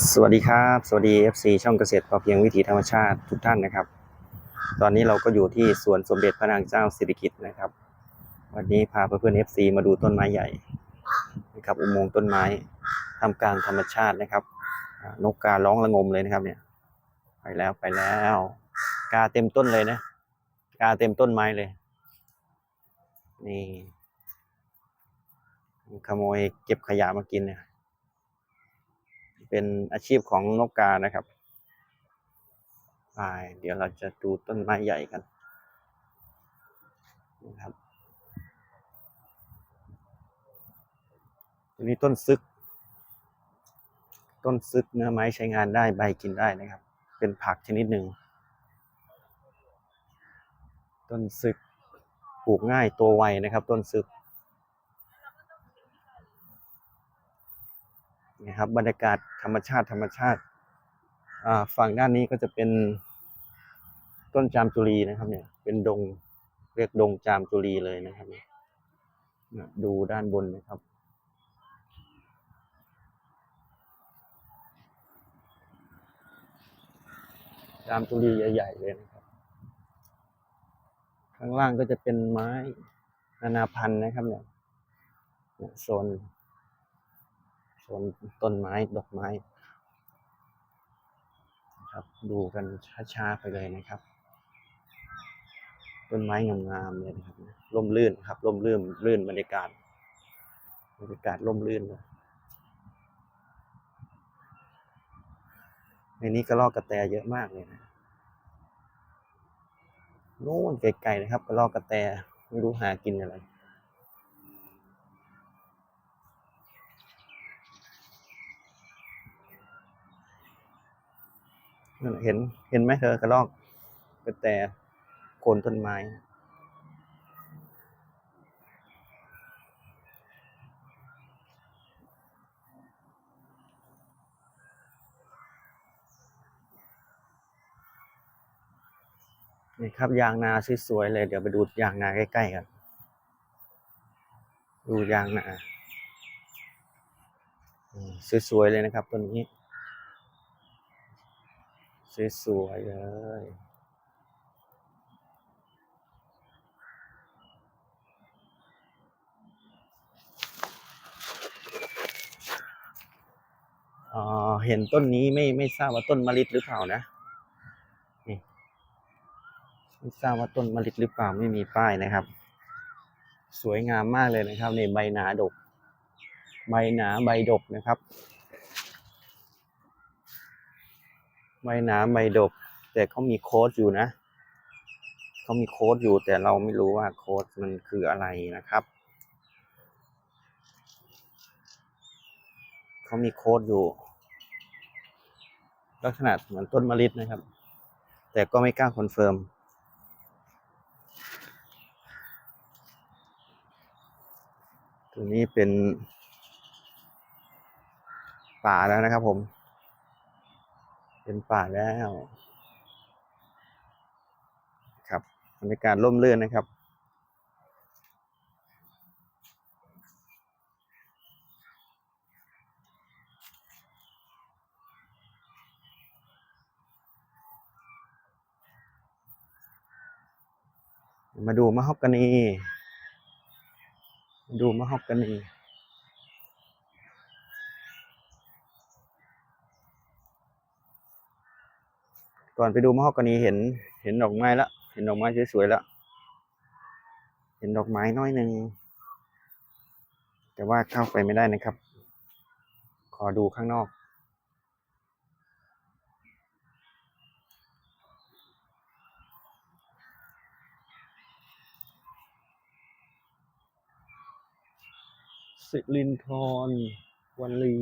สวัสดีครับ สวัสดี FC ช่องเกษตรพอเพียงวิถีธรรมชาติทุกท่านนะครับ ตอนนี้เราก็อยู่ที่สวนสมเด็จพระนางเจ้าสิริกิติ์นะครับ วันนี้พาเพื่อนๆ FC มาดูต้นไม้ใหญ่นะครับอุโมงค์ต้นไม้ทำกางธรรมชาตินะครับ นกการ้องระงมเลยนะครับเนี่ย ไปแล้วไปแล้ว กาเต็มต้นเลยนะ กาเต็มต้นไม้เลย นี่ขโมยเก็บขยะมากินเนี่ย เป็นอาชีพของนกกานะครับไปเดี๋ยวเราจะดูต้นไม้ใหญ่กันนะครับตัวนี้ต้นซึก ต้นซึกเนื้อไม้ใช้งานได้ใบกินได้นะครับ เป็นผักชนิดหนึ่ง ต้นซึกปลูกง่ายโตไวนะครับ ต้นซึก นะครับ บรรยากาศธรรมชาติธรรมชาติฝั่งด้านนี้ก็จะเป็นต้นจามจุรีนะครับ เนี่ย เป็นดงเรียกดงจามจุรีเลยนะครับเนี่ยดูด้านบนนะครับ จามจุรีใหญ่ๆเลยนะครับ ข้างล่างก็จะเป็นไม้นานาพันธุ์นะครับเนี่ยโซน โซนต้นไม้ดอกไม้ครับดูกันช้าๆไปเลยนะครับ ต้นไม้งามๆเลยนะครับร่มรื่นครับร่มรื่นรื่นบรรยากาศบรรยากาศร่มรื่นเลยในนี้ก็ลอกกระแตเยอะมากเลยนะโน่นไกลๆนะครับก็ลอกกระแตไม่รู้หากินอะไร นั่นเห็นเห็นไหมเธอกระรอกกระแตโคนต้นไม้นี่ครับยางนาสวยๆเลย เดี๋ยวไปดูยางนาใกล้ๆกัน ดูยางนาสวยๆเลยนะครับต้นนี้ สวยๆเลยอ่าเห็นต้นนี้ไม่ไม่ทราบว่าต้นมะลิหรือเปล่านะนี่ไม่ทราบว่าต้นมะลิหรือเปล่าไม่มีป้ายนะครับ สวยงามมากเลยนะครับในใบหนาดก ใบหนาใบดกนะครับ ใบหนาใบดก แต่เขามีโค้ดอยู่นะเขามีโค้ดอยู่แต่เราไม่รู้ว่าโค้ดมันคืออะไรนะครับเขามีโค้ดอยู่ ลักษณะเหมือนต้นมะลิดนะครับ แต่ก็ไม่กล้าคอนเฟิร์มตัวนี้เป็นป่าแล้วนะครับผม เป็นป่าแล้ว ครับบรรยากาศร่มรื่นนะครับ มาดูมะฮอกกานีมาดูมะฮอกกานี ก่อนไปดูมะฮอกกานีเห็น เห็นดอกไม้แล้วเห็นดอกไม้สวยๆแล้วเห็นดอกไม้น้อยหนึ่งแต่ว่าเข้าไปไม่ได้นะครับ ขอดูข้างนอก สิรินทรวันลี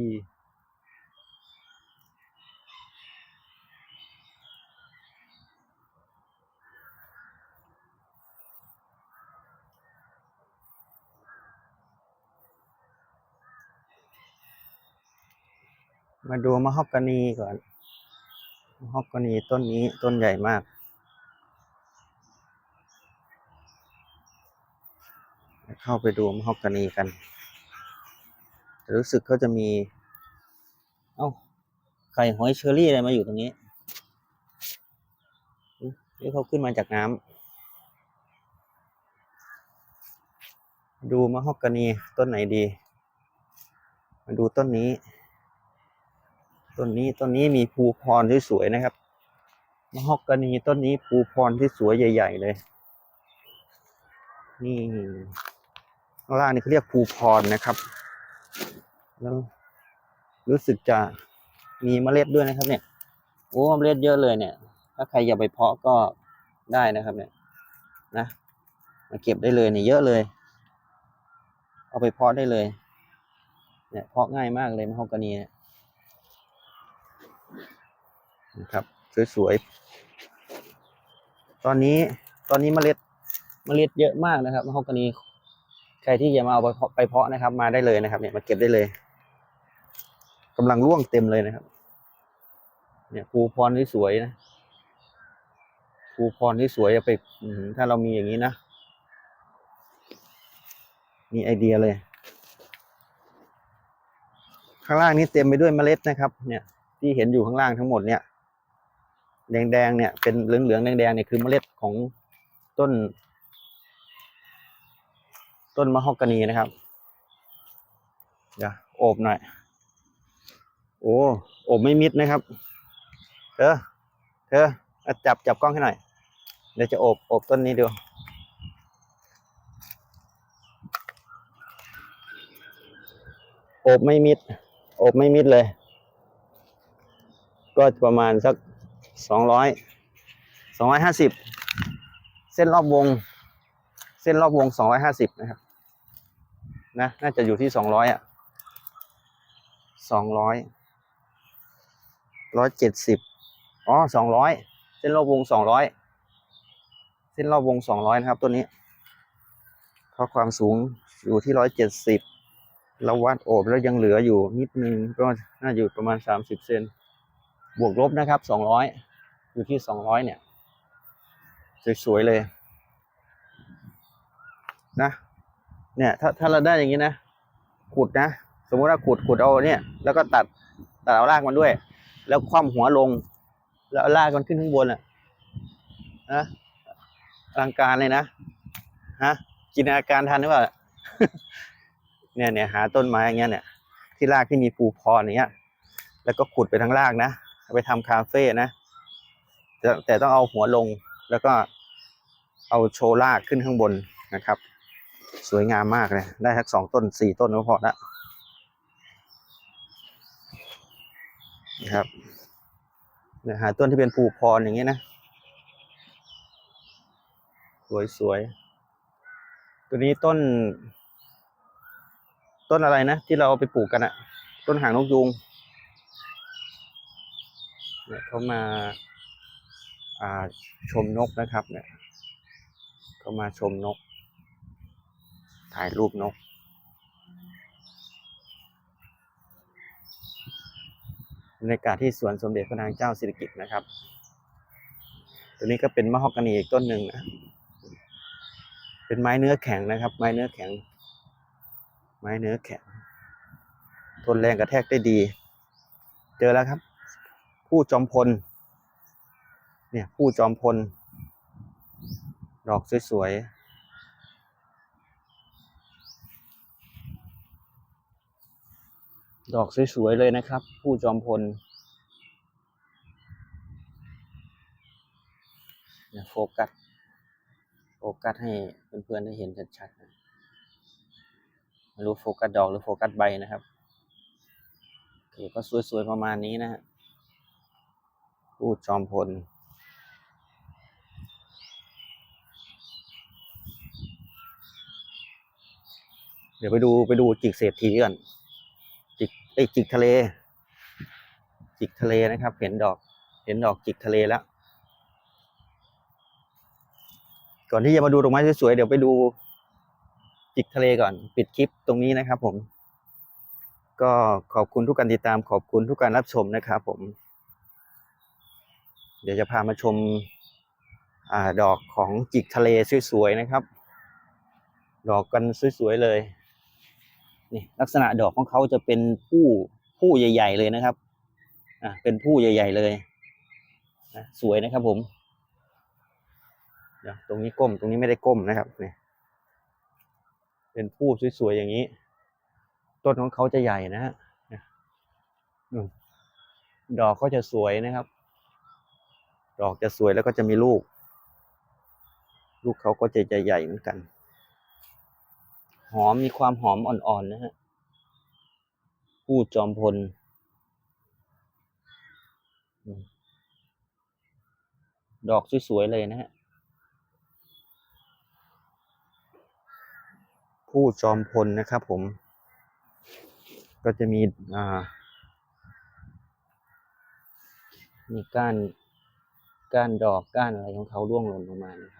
มาดูมะฮอกกานีก่อนมะฮอกกานีต้นนี้ต้นใหญ่มาก เข้าไปดูมะฮอกกานีกัน รู้สึกเขาจะมี เอ้าไข่หอยเชอรี่อะไรมาอยู่ตรงนี้นี่เขาขึ้นมาจากน้ำดูมะฮอกกานีต้นไหนดี มาดูต้นนี้ ต้นนี้ต้นนี้มีภูพรที่สวยนะครับมะฮอกกานีต้นนี้ภูพรที่สวยใหญ่ ๆ เลย นี่ข้างล่างนี่เขาเรียกภูพรนะครับ แล้วรู้สึกจะมีเมล็ดด้วยนะครับ เนี่ยโอ้เมล็ดเยอะเลยเนี่ย ถ้าใครอยากไปเพาะก็ได้นะครับ เนี่ย นะมาเก็บได้เลยเนี่ยเยอะเลย เอาไปเพาะได้เลย เนี่ยเพาะง่ายมากเลยมะฮอกกานีเนี่ย นะครับ สวยๆ ตอนนี้ตอนนี้เมล็ดเมล็ดเยอะมากนะครับมะฮอกกานีใครที่จะมาเอาไปเพาะไปเพาะนะครับ มาได้เลยนะครับ เนี่ยมาเก็บได้เลยกำลังร่วงเต็มเลยนะครับ เนี่ยภูพรที่สวยนะภูพรที่สวยเอาไปถ้าเรามีอย่างนี้นะมีไอเดียเลย ข้างล่างนี้เต็มไปด้วยเมล็ดนะครับ เนี่ย ที่เห็นอยู่ข้างล่างทั้งหมดเนี่ย แดงๆเนี่ยเป็นเหลืองๆแดงๆเนี่ยคือเมล็ดของต้น ต้นมะฮอกกานีนะครับเดี๋ยวโอบหน่อย โอ้โอบไม่มิดนะครับ เธอเธอจับจับกล้องให้หน่อย เดี๋ยวจะโอบโอบต้นนี้ดูโอบไม่มิด โอบไม่มิดเลย ก็ประมาณสัก สองร้อยสองร้อยห้าสิบเส้นรอบวง เส้นรอบวงสองร้อยห้าสิบนะครับนะน่าจะอยู่ที่สองร้อยอะสองร้อยร้อยเจ็ดสิบอ๋อสองร้อยเส้นรอบวงสองร้อยเส้นรอบวงสองร้อยนะครับตัวนี้เพราะความสูงอยู่ที่ร้อยเจ็ดสิบเราวัดโอบแล้วยังเหลืออยู่นิดนึงก็น่าอยู่ประมาณสามสิบเซนบวกลบนะครับสองร้อย อยู่ที่สองร้อยเนี่ย สวยๆเลย นะ เนี่ย ถ้าถ้าเราได้อย่างนี้นะขุดนะสมมติว่าขุดขุดเอาเนี่ย แล้วก็ตัดตัดเอารากมันด้วย แล้วคว่ำหัวลง แล้วเอารากมันขึ้นข้างบนอะนะอลังการเลยนะฮะจินตนาการทันหรือเปล่าเนี่ยเนี่ยหาต้นไม้อย่างเงี้ยเนี่ย ที่รากที่มีปูพรอย่างเงี้ย แล้วก็ขุดไปทั้งรากนะไปทำคาเฟ่นะ แต่ต้องเอาหัวลงแล้วก็เอาโชว์รากขึ้นข้างบนนะครับ สวยงามมากเลยได้ทักสองต้นสี่ต้นก็พอละนะครับเนี่ยหาต้นที่เป็นภูพรอย่างนี้นะ สวยสวยตัวนี้ต้น ต้นอะไรนะ ที่เราเอาไปปลูกกันอะต้นหางนกยูงเนี่ยเขามา ชมนกนะครับเนี่ยเขามาชมนก ถ่ายรูปนก บรรยากาศที่สวนสมเด็จพระนางเจ้าสิริกิติ์นะครับ ตัวนี้ก็เป็นมะฮอกกานีอีกต้นหนึ่งนะเป็นไม้เนื้อแข็งนะครับ ไม้เนื้อแข็ง ไม้เนื้อแข็ง ทนแรงกระแทกได้ดี เจอแล้วครับ ผู้จอมพล เนี่ยผู้จอมพล ดอกสวยๆ ดอกสวยๆ เลยนะครับ ผู้จอมพลเนี่ยโฟกัส โฟกัสให้เพื่อนๆ ได้เห็นชัดๆนะไม่รู้โฟกัสดอกหรือโฟกัสใบนะครับโอเคก็สวยๆ ประมาณนี้นะฮะผู้จอมพล เดี๋ยวไปดูไปดูจิกเศรษฐีก่อนจิกไอจิกทะเล จิกทะเลนะครับ เห็นดอก เห็นดอกจิกทะเลแล้ว ก่อนที่จะมาดูดอกไม้สวยๆเดี๋ยวไปดูจิกทะเลก่อน ปิดคลิปตรงนี้นะครับ ผม ก็ขอบคุณทุกการติดตาม ขอบคุณทุกการรับชมนะครับผม เดี๋ยวจะพามาชมอดอกของจิกทะเลสวยๆนะครับ ดอกกันสวยๆเลย นี่ลักษณะดอกของเขาจะเป็นผู้ผู้ใหญ่ ๆ เลยนะครับอะเป็นผู้ใหญ่ ๆ เลยนะสวยนะครับผมเดี๋ยวตรงนี้ก้มตรงนี้ไม่ได้ก้มนะครับเนี่ยเป็นผู้สวยๆอย่างนี้ ต้นของเขาจะใหญ่นะฮะดอกก็จะสวยนะครับ ดอกจะสวยแล้วก็จะมีลูก ลูกเขาก็จะใหญ่ๆเหมือนกัน หอมมีความหอมอ่อนๆนะฮะผู้จอมพลดอกสวยๆเลยนะฮะผู้จอมพลนะครับผม ก็จะมีอ่ามีก้านก้านดอกก้านอะไรของเขาร่วงหล่นลงมานะครับ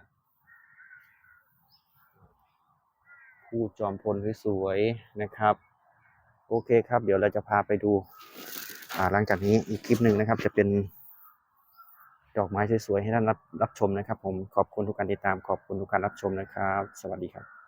ผู้จอมพลสวยๆนะครับ โอเคครับ เดี๋ยวเราจะพาไปดูหลังจากนี้อีกคลิปหนึ่งนะครับ จะเป็นดอกไม้สวยๆให้ท่านรับรับชมนะครับ ผมขอบคุณทุกการติดตามขอบคุณทุกการรับชมนะครับ สวัสดีครับ